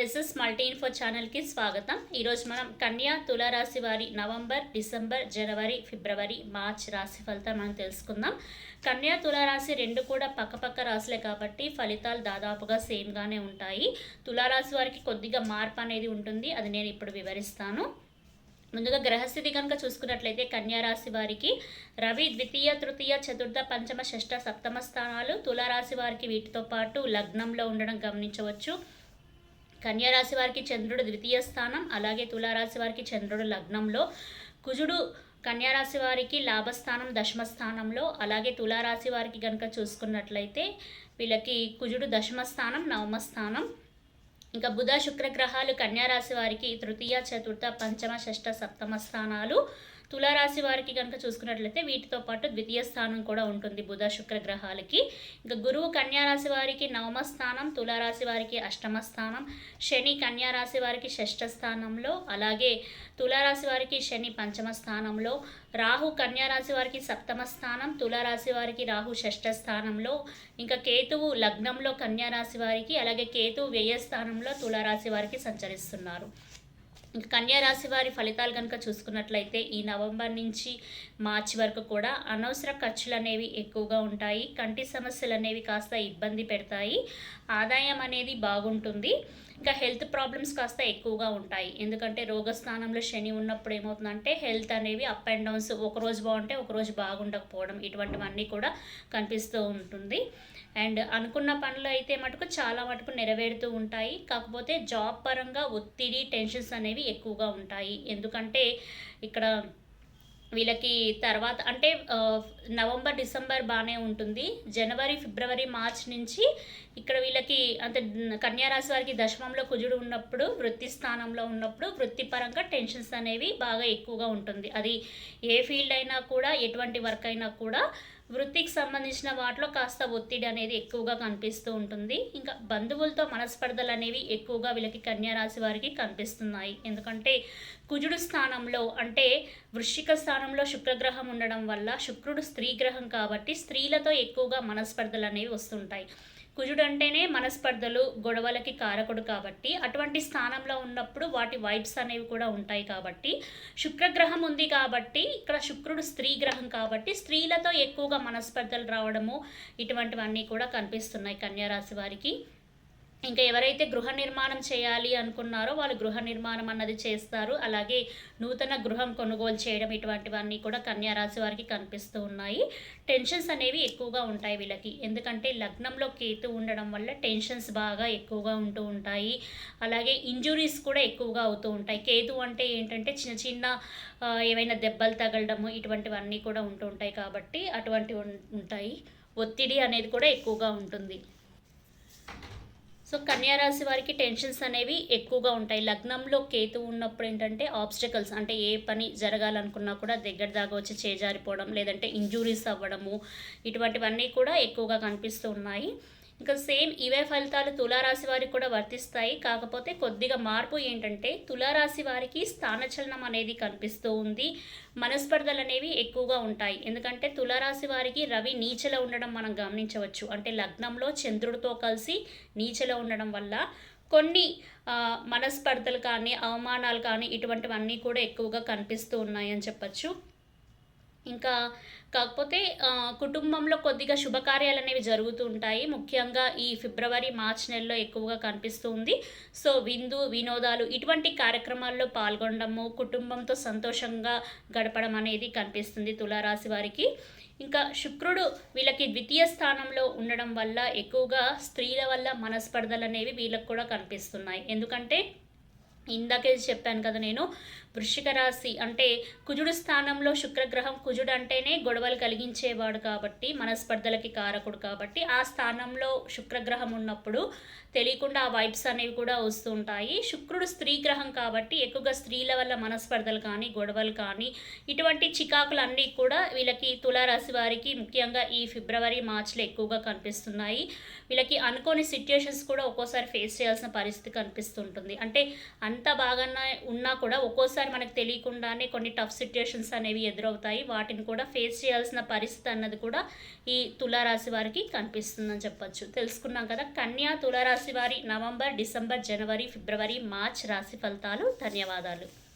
SS multi info ఛానల్కి స్వాగతం. ఈరోజు మనం కన్యా తులారాశి వారి నవంబర్ డిసెంబర్ జనవరి ఫిబ్రవరి మార్చ్ రాశి ఫలితాలు మనం తెలుసుకుందాం. కన్యా తులారాశి రెండు కూడా పక్కపక్క రాశులే కాబట్టి ఫలితాలు దాదాపుగా సేమ్గానే ఉంటాయి. తులారాశి వారికి కొద్దిగా మార్పు అనేది ఉంటుంది. అది నేను ఇప్పుడు వివరిస్తాను. ముందుగా గ్రహస్థితి కనుక చూసుకున్నట్లయితే కన్యా రాశి వారికి రవి ద్వితీయ తృతీయ చతుర్థ పంచమ షష్ఠ సప్తమ స్థానాలు. తులారాశి వారికి వీటితో పాటు లగ్నంలో ఉండడం గమనించవచ్చు. కన్యారాశి వారికి చంద్రుడు ద్వితీయ స్థానం అలాగే తులారాశి వారికి చంద్రుడు లగ్నంలో. కుజుడు కన్యారాశి వారికి లాభస్థానం దశమ స్థానంలో అలాగే తులారాశి వారికి కనుక చూసుకున్నట్లయితే వీళ్ళకి కుజుడు దశమ స్థానం నవమ స్థానం ఇంకా బుధ శుక్ర గ్రహాలు కన్యారాశి వారికి తృతీయ చతుర్థ పంచమ షష్ఠ సప్తమ స్థానాలు. తులారాశి వారికి కనుక చూసుకున్నట్లయితే వీటితో పాటు ద్వితీయ స్థానం కూడా ఉంటుంది బుధ శుక్ర గ్రహాలకి. ఇంకా గురువు కన్యారాశి వారికి నవమ స్థానం తులారాశి వారికి అష్టమ స్థానం శని కన్యారాశి వారికి షష్ఠ స్థానంలో అలాగే తులారాశి వారికి శని పంచమ స్థానంలో రాహు కన్యారాశి వారికి సప్తమ స్థానం తులారాశి వారికి రాహు షష్ఠ స్థానంలో ఇంకా కేతువు లగ్నంలో కన్యారాశి వారికి అలాగే కేతువు వ్యయ స్థానంలో తులారాశి వారికి సంచరిస్తున్నారు. ఇంకా కన్యా రాశి వారి ఫలితాలు కనుక చూసుకున్నట్లయితే ఈ నవంబర్ నుంచి మార్చి వరకు కూడా అనవసర ఖర్చులు అనేవి ఎక్కువగా ఉంటాయి. కంటి సమస్యలు అనేవి కాస్త ఇబ్బంది పెడతాయి. ఆదాయం అనేది బాగుంటుంది. ఇంకా హెల్త్ ప్రాబ్లమ్స్ కాస్త ఎక్కువగా ఉంటాయి. ఎందుకంటే రోగస్థానంలో శని ఉన్నప్పుడు ఏమవుతుందంటే హెల్త్ అనేవి అప్ అండ్ డౌన్స్ ఒకరోజు బాగుంటే ఒకరోజు బాగుండకపోవడం ఇటువంటివన్నీ కూడా కనిపిస్తూ ఉంటుంది. అండ్ అనుకున్న పనులు అయితే మటుకు చాలా మటుకు నెరవేరుతూ ఉంటాయి. కాకపోతే జాబ్ పరంగా ఒత్తిడి టెన్షన్స్ అనేవి ఎక్కువగా ఉంటాయి. ఎందుకంటే ఇక్కడ వీళ్ళకి తర్వాత అంటే నవంబర్ డిసెంబర్ బాగానే ఉంటుంది. జనవరి ఫిబ్రవరి మార్చ్ నుంచి ఇక్కడ వీళ్ళకి అంటే కన్యారాశి వారికి దశమంలో కుజుడు ఉన్నప్పుడు వృత్తి స్థానంలో ఉన్నప్పుడు వృత్తిపరంగా టెన్షన్స్ అనేవి బాగా ఎక్కువగా ఉంటుంది. అది ఏ ఫీల్డ్ అయినా కూడా ఎటువంటి వర్క్ అయినా కూడా వృత్తికి సంబంధించిన వాటిలో కాస్త ఒత్తిడి అనేది ఎక్కువగా కనిపిస్తూ ఉంటుంది. ఇంకా బంధువులతో మనస్పర్ధలు అనేవి ఎక్కువగా వీళ్ళకి కన్యారాశి వారికి కనిపిస్తున్నాయి. ఎందుకంటే కుజుడు స్థానంలో అంటే వృశ్చిక స్థానంలో శుక్రగ్రహం ఉండడం వల్ల శుక్రుడు స్త్రీ గ్రహం కాబట్టి స్త్రీలతో ఎక్కువగా మనస్పర్ధలు అనేవి వస్తుంటాయి. కుజుడు అంటేనే మనస్పర్ధలు గొడవలకి కారకుడు కాబట్టి అటువంటి స్థానంలో ఉన్నప్పుడు వాటి వైబ్స్ అనేవి కూడా ఉంటాయి కాబట్టి శుక్రగ్రహం ఉంది కాబట్టి ఇక్కడ శుక్రుడు స్త్రీ గ్రహం కాబట్టి స్త్రీలతో ఎక్కువగా మనస్పర్ధలు రావడము ఇటువంటివన్నీ కూడా కనిపిస్తున్నాయి కన్యారాశి వారికి. ఇంకా ఎవరైతే గృహ నిర్మాణం చేయాలి అనుకున్నారో వాళ్ళు గృహ నిర్మాణం అన్నది చేస్తారు. అలాగే నూతన గృహం కొనుగోలు చేయడం ఇటువంటివన్నీ కూడా కన్యారాశి వారికి కనిపిస్తూ ఉన్నాయి. టెన్షన్స్ అనేవి ఎక్కువగా ఉంటాయి వీళ్ళకి. ఎందుకంటే లగ్నంలో కేతు ఉండడం వల్ల టెన్షన్స్ బాగా ఎక్కువగా ఉంటూ ఉంటాయి. అలాగే ఇంజురీస్ కూడా ఎక్కువగా అవుతూ ఉంటాయి. కేతు అంటే ఏంటంటే చిన్న చిన్న ఏవైనా దెబ్బలు తగలడము ఇటువంటివన్నీ కూడా ఉంటూ ఉంటాయి కాబట్టి అటువంటివి ఉంటాయి. ఒత్తిడి అనేది కూడా ఎక్కువగా ఉంటుంది. సో కన్యారాశి వారికి టెన్షన్స్ అనేవి ఎక్కువగా ఉంటాయి. లగ్నంలో కేతు ఉన్నప్పుడు ఏంటంటే ఆబ్స్టకల్స్ అంటే ఏ పని జరగాలనుకున్నా కూడా దగ్గర దాకా వచ్చి చేజారిపోవడం లేదంటే ఇంజురీస్ అవ్వడము ఇటువంటివన్నీ కూడా ఎక్కువగా కనిపిస్తూ ఉన్నాయి. ఇంకా సేమ్ ఇవే ఫలితాలు తులారాశి వారికి కూడా వర్తిస్తాయి. కాకపోతే కొద్దిగా మార్పు ఏంటంటే తులారాశి వారికి స్థానచలనం అనేది కనిపిస్తూ ఉంది. మనస్పర్ధలు అనేవి ఎక్కువగా ఉంటాయి. ఎందుకంటే తులారాశి వారికి రవి నీచలో ఉండడం మనం గమనించవచ్చు. అంటే లగ్నంలో చంద్రుడితో కలిసి నీచలో ఉండడం వల్ల కొన్ని మనస్పర్ధలు కానీ అవమానాలు కానీ ఇటువంటివన్నీ కూడా ఎక్కువగా కనిపిస్తూ ఉన్నాయని చెప్పచ్చు. ఇంకా కాకపోతే కుటుంబంలో కొద్దిగా శుభకార్యాలు అనేవి జరుగుతూ ఉంటాయి. ముఖ్యంగా ఈ ఫిబ్రవరి మార్చ్ నెలలో ఎక్కువగా కనిపిస్తూ ఉంది. సో విందు వినోదాలు ఇటువంటి కార్యక్రమాల్లో పాల్గొనడము కుటుంబంతో సంతోషంగా గడపడం అనేది కనిపిస్తుంది తులారాశి వారికి. ఇంకా శుక్రుడు వీళ్ళకి ద్వితీయ స్థానంలో ఉండడం వల్ల ఎక్కువగా స్త్రీల వల్ల మనస్పర్ధలు అనేవి వీళ్ళకు కూడా కనిపిస్తున్నాయి. ఎందుకంటే ఇందాకే చెప్పాను కదా నేను వృషిక రాశి అంటే కుజుడు స్థానంలో శుక్రగ్రహం కుజుడు అంటేనే గొడవలు కలిగించేవాడు కాబట్టి మనస్పర్ధలకి కారకుడు కాబట్టి ఆ స్థానంలో శుక్రగ్రహం ఉన్నప్పుడు తెలియకుండా ఆ వైబ్స్ అనేవి కూడా వస్తుంటాయి శుక్రుడు స్త్రీ గ్రహం కాబట్టి ఎక్కువగా స్త్రీల వల్ల మనస్పర్ధలు కానీ గొడవలు కానీ ఇటువంటి చికాకులు అన్నీ కూడా వీళ్ళకి తులారాశి వారికి ముఖ్యంగా ఈ ఫిబ్రవరి మార్చ్లో ఎక్కువగా కనిపిస్తున్నాయి. వీళ్ళకి అనుకోని సిచ్యుయేషన్స్ కూడా ఒక్కోసారి ఫేస్ చేయాల్సిన పరిస్థితి కనిపిస్తుంటుంది. అంటే అంత బాగా ఉన్నా కూడా ఒక్కోసారి ఒక్కొక్కసారి మనకు తెలియకుండానే కొన్ని టఫ్ సిచ్యుయేషన్స్ అనేవి ఎదురవుతాయి. వాటిని కూడా ఫేస్ చేయాల్సిన పరిస్థితి అన్నది కూడా ఈ తులారాశి వారికి కనిపిస్తుందని చెప్పొచ్చు. తెలుసుకున్నాం కదా కన్యా తులారాశి వారి నవంబర్ డిసెంబర్ జనవరి ఫిబ్రవరి మార్చ్ రాశి ఫలితాలు. ధన్యవాదాలు.